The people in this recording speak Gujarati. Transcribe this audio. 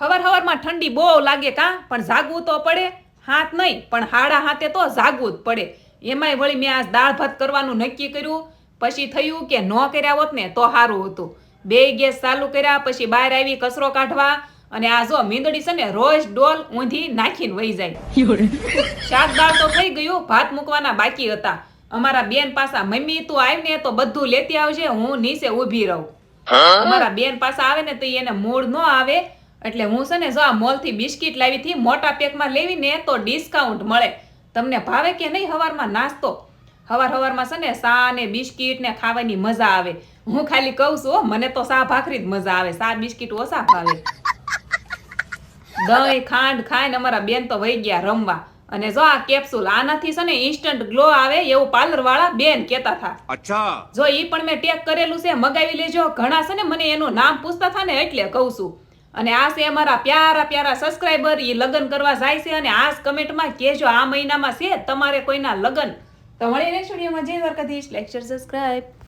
હવાર હવારમાં ઠંડી બહુ લાગે કાં? પણ જાગવું તો પડે. હાથ નહીં પણ હાડા હાથે તો જાગવું જ પડે. એમાંય વળી મેં આ દાળ ભાત કરવાનું નક્કી કર્યું. પછી થયું કે ન કર્યા હોત ને તો સારું હતું. બે ગેસ ચાલુ કર્યા પછી બહાર આવી કચરો કાઢવા. અને આ જો મીંદડી છે ને રોજ ડોલ ઊંધી નાખીને વહી જાય. શાક દાળ તો થઈ ગયું ભાત મૂકવાના બાકી હતા. અમારા બેન પાસા મમ્મી તું આવીને તો બધું લેતી આવજે હું નીચે ઊભી રહું. અમારા બેન પાસા આવે ને તો એને મૂળ ન આવે. એટલે હું છે ને જો આ મોલથી બિસ્કિટ લાવી હતી મોટા પેકમાં લેવીને તો ડિસ્કાઉન્ટ મળે. તમને ભાવે કે નહીં હવારમાં નાસ્તો? હવાર હવારમાં છે ને સા ને બિસ્કિટ ને ખાવાની મજા આવે. હું ખાલી કહું છું મને તો સા ભાખરી જ મજા આવે. સા બિસ્કિટ ઓછા ભાવે. દહીં ખાંડ ખાઈને અમારા બેન તો વહી ગયા રમવા. અને જો આ કેપ્સુલ આનાથી છે ને ઇન્સ્ટન્ટ ગ્લો આવે એવું પાર્લર વાળા બેન કેતા થા અચ્છા. જો ઈ પણ મેં ટેક કરેલું છે મગાવી લેજો. ઘણા છે ને મને એનું નામ પૂછતા થા ને એટલે કહું છું. અને આ છે અમારા પ્યારા પ્યારા સબસ્ક્રાઈબર એ લગ્ન કરવા જાય છે અને આ કમેન્ટમાં કહેજો આ મહિનામાં છે તમારે કોઈના લગ્ન. તો મળી નેક્સ્ટ વિડીયોમાં. જય દ્વારકાધીશ. Lecture subscribe